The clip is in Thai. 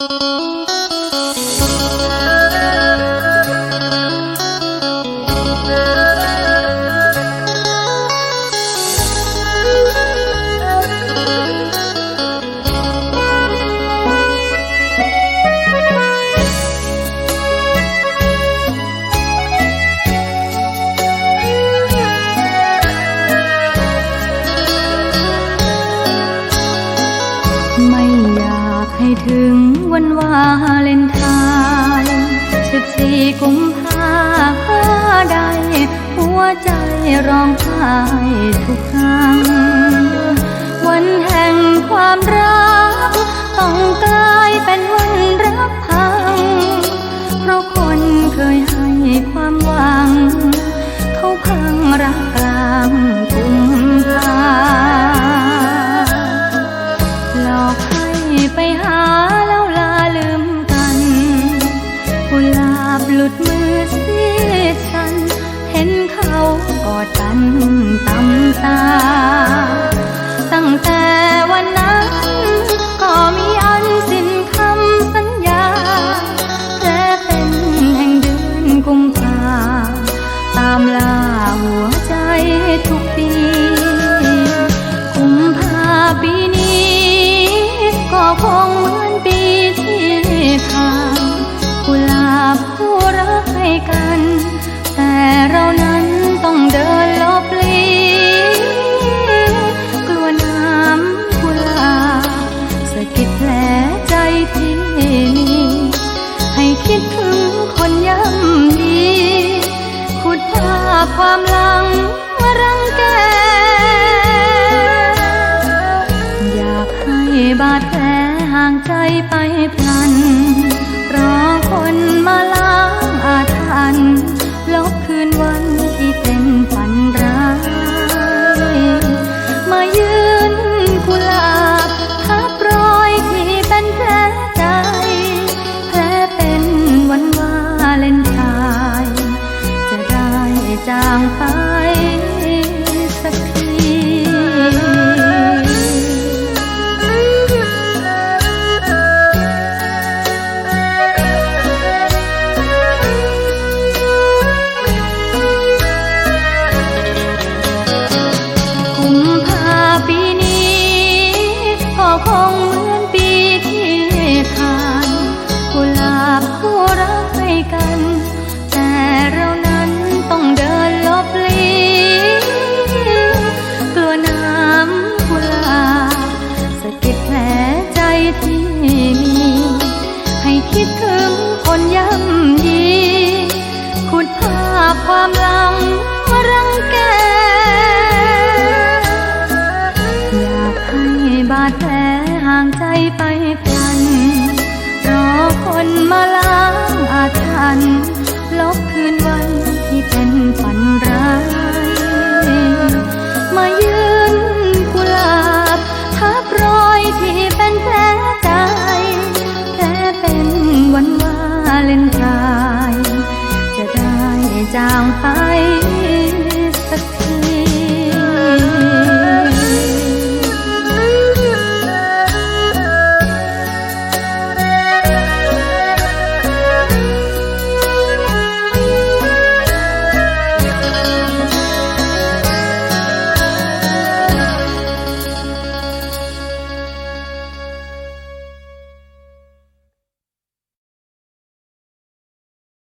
you. ให้ถึงวันวาเลนทายสิบสี่กุมภาพานธ์ใด หัวใจร้องไห้ทุกครั้ง วันแห่งความรักต้องกล้า สา ตั้งแต่วันนั้น ก็มีอันสิ้นคำสัญญาแค่เป็นแห่งเดือนกุมภาตามลาหัวใจทุกปี คิดถึงคนย่ำดี ขุดภาพความลังมารังแก อยากให้บาดแผลห่างใจไปพล 是好างใจไปกันรอคนมาลา